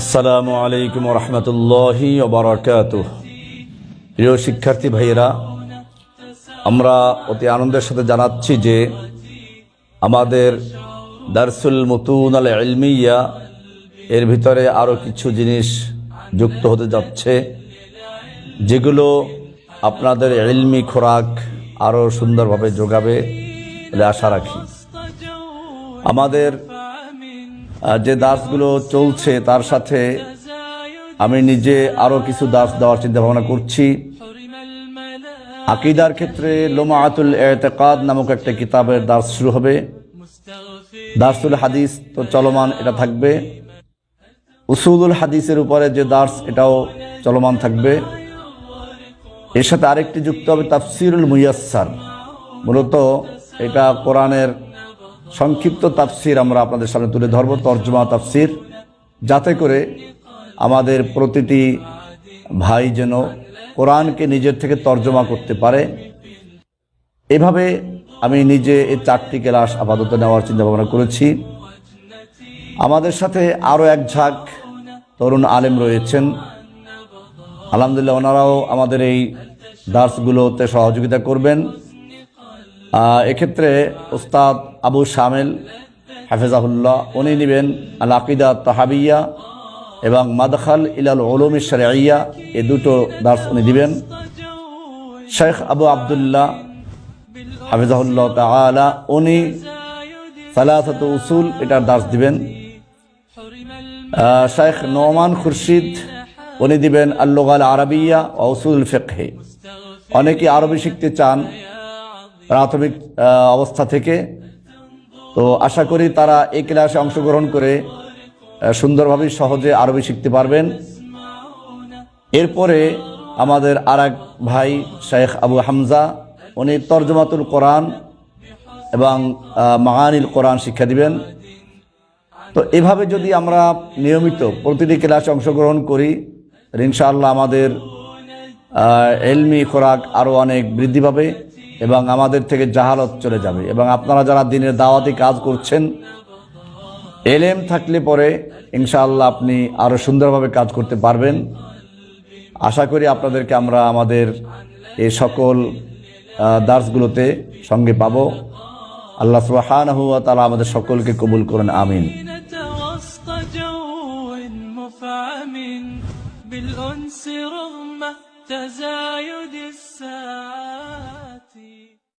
আসসালামু আলাইকুম রহমতুল্লাহি ওবরাকাত প্রিয় শিক্ষার্থী ভাইয়েরা, আমরা অতি আনন্দের সাথে জানাচ্ছি যে আমাদের দারসুল মতুন আল ইলমিয়া, এর ভিতরে আরও কিছু জিনিস যুক্ত হতে যাচ্ছে, যেগুলো আপনাদের ইলমি খোরাক আরও সুন্দরভাবে যোগাবে বলে আশা রাখি। আমাদের যে দাসগুলো চলছে তার সাথে আমি নিজে আরও কিছু দাস দেওয়ার চিন্তা ভাবনা করছি। আকিদার ক্ষেত্রে লোমাআতুল এতেকাদ নামক একটা কিতাবের দাস শুরু হবে। দার্সুল হাদিস তো চলমান, এটা থাকবে। উসুলুল হাদিসের উপরে যে দার্স, এটাও চলমান থাকবে। এর সাথে আরেকটি যুক্ত হবে তাফসিরুল মুয়াসার মূলত এটা কোরআনের সংক্ষিপ্ত তাফসির আমরা আপনাদের সামনে তুলে ধরব, তর্জমা তাফসির, যাতে করে আমাদের প্রতিটি ভাই যেন কোরআনকে নিজের থেকে তর্জমা করতে পারে। এভাবে আমি নিজে এই চারটি ক্লাস আপাতত নেওয়ার চিন্তা ভাবনা করেছি। আমাদের সাথে আরও এক ঝাঁক তরুণ আলেম রয়েছেন। আলহামদুলিল্লাহ, ওনারাও আমাদের এই দাসগুলোতে সহযোগিতা করবেন। এক্ষেত্রে ওস্তাদ আবু শামেল হাফেজাহুল্লাহ, উনি নেবেন আল আকিদা তাহাবিয়া এবং মাদখাল ইলাল ওলম শরিয়া, এ দুটো দাস উনি দিবেন। শেখ আবু আবদুল্লাহ হাফিজাহুল্লাহ তালা উনি সালাসত উসুল এটার দাস দিবেন। শেখ নোমান খুরশিদ, উনি দিবেন আল্লোগাল আরবিয়া ও উসুল ফেকহে। অনেকে আরবি শিখতে চান প্রাথমিক অবস্থা থেকে। তো আশা করি তারা এই ক্লাসে অংশগ্রহণ করে সুন্দরভাবে সহজে আরবি শিখতে পারবেন। এরপরে আমাদের আর ভাই, শেখ আবু হামজা, উনি তর্জমাতুল কোরআন এবং মাহানিল কোরআন শিক্ষা দিবেন। তো এভাবে যদি আমরা নিয়মিত প্রতিটি ক্লাসে অংশগ্রহণ করি, ইনশাআল্লাহ আমাদের এলমি খোরাক আরও অনেক বৃদ্ধি পাবে। এবং আমাদের থেকে জাহালত চলে যাবে এবং আপনারা যারা দিনের দাওয়াতি কাজ করছেন এলেম থাকলে পরে ইনশাআল্লাহ আপনি আরও সুন্দরভাবে কাজ করতে পারবেন আশা করি আপনাদেরকে আমরা আমাদের এই সকল আহ, দার্সগুলোতে সঙ্গে পাবো আল্লাহ সুবহানাহু ওয়া তাআলা আমাদের সকলকে কবুল করেন আমিন وسط جو مفعم بالأنس رغم تزايد الساعات.